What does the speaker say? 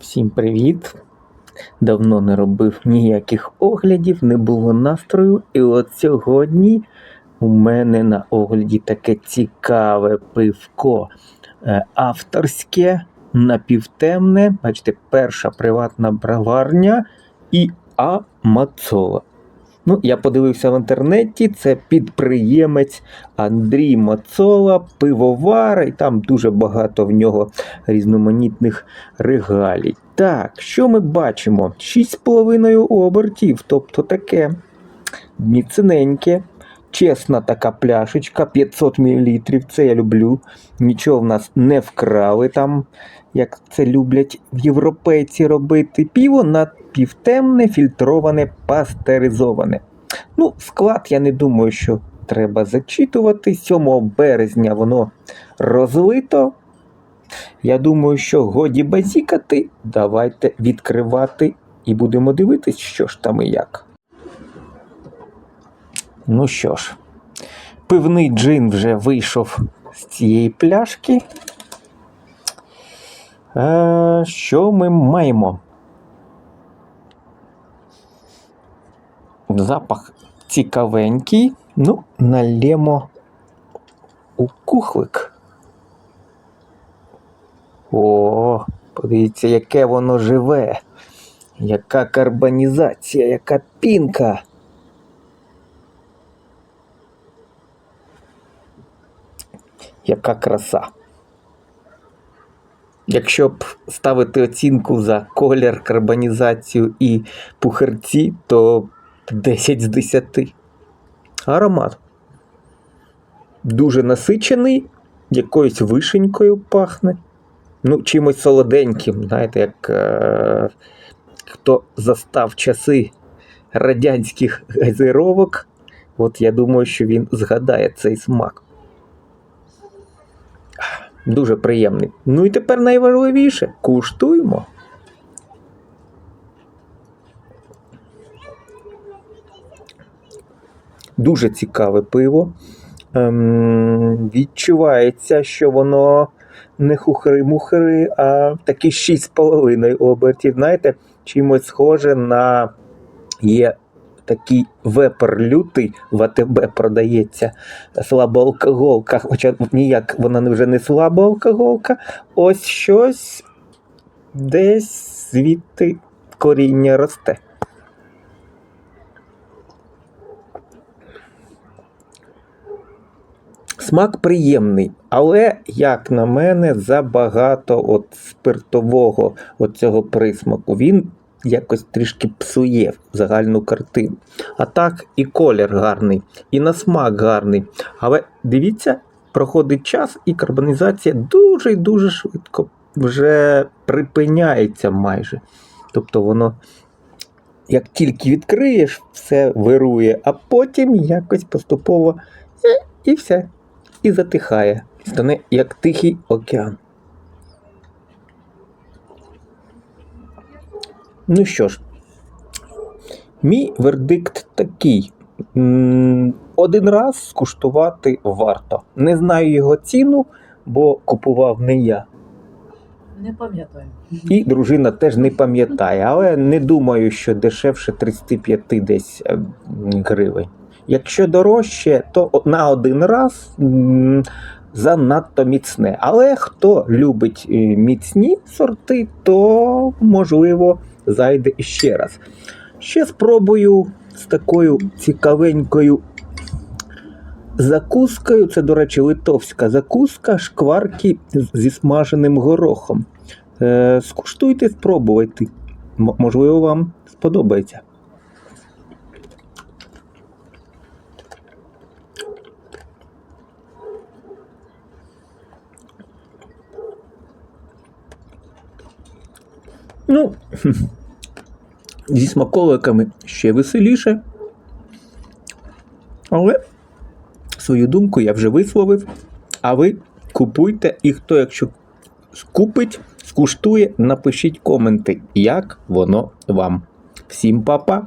Всім привіт! Давно не робив ніяких оглядів, не було настрою. І от сьогодні у мене на огляді таке цікаве пивко е, авторське, напівтемне. Бачите, перша приватна браварня і А. Ну, я подивився в інтернеті, це підприємець Андрій Мацола, пивовар, і там дуже багато в нього різноманітних регалій. Так, що ми бачимо? 6,5 обертів, тобто таке міцненьке, чесна така пляшечка, 500 мл, це я люблю. Нічого в нас не вкрали там, як це люблять європейці робити. Піво напівтемне, фільтроване, пастеризоване. Ну, склад я не думаю, що треба зачитувати. 7 березня воно розлито. Я думаю, що годі базікати. Давайте відкривати і будемо дивитись, що ж там і як. Ну що ж, пивний джин вже вийшов з цієї пляшки. Е, що ми маємо? Запах цікавенький. Ну, налємо у кухлик. О, подивіться, яке воно живе. Яка карбонізація, яка пінка. Яка краса. Якщо б ставити оцінку за колір, карбонізацію і пухарці, то 10 з 10. Аромат. Дуже насичений, якоюсь вишенькою пахне. Ну, чимось солоденьким, знаєте, як е, хто застав часи радянських газировок, от я думаю, що він згадає цей смак. Дуже приємний. Ну і тепер найважливіше куштуємо. Дуже цікаве пиво. Ем, відчувається, що воно не хухри-мухри, а такі 6,5 обертів. Знаєте, чимось схоже на є такий вепер лютий в АТБ продається слабоалкоголка, хоча ніяк вона вже не слабоалкоголка. Ось щось десь звідти коріння росте. Смак приємний, але, як на мене, забагато от спиртового от цього присмаку. Він якось трішки псує загальну картину. А так і колір гарний, і на смак гарний. Але дивіться, проходить час, і карбонізація дуже і дуже швидко вже припиняється майже. Тобто воно, як тільки відкриєш, все вирує, а потім якось поступово е, і все. І затихає. Стане як тихий океан. Ну що ж, мій вердикт такий. Один раз скуштувати варто. Не знаю його ціну, бо купував не я. Не пам'ятаю. І дружина теж не пам'ятає, але не думаю, що дешевше 35 десь е, гривень. Якщо дорожче, то на один раз занадто міцне. Але хто любить е, міцні сорти, то можливо зайде іще раз. Ще спробую з такою цікавенькою закускою. Це, до речі, литовська закуска, шкварки зі смаженим горохом. Е, скуштуйте, спробуйте. Можливо, вам сподобається. Ну, зі смаколиками ще веселіше. Але свою думку я вже висловив. А ви купуйте, і хто, якщо купить, скуштує, напишіть коменти, як воно вам. Всім па-па!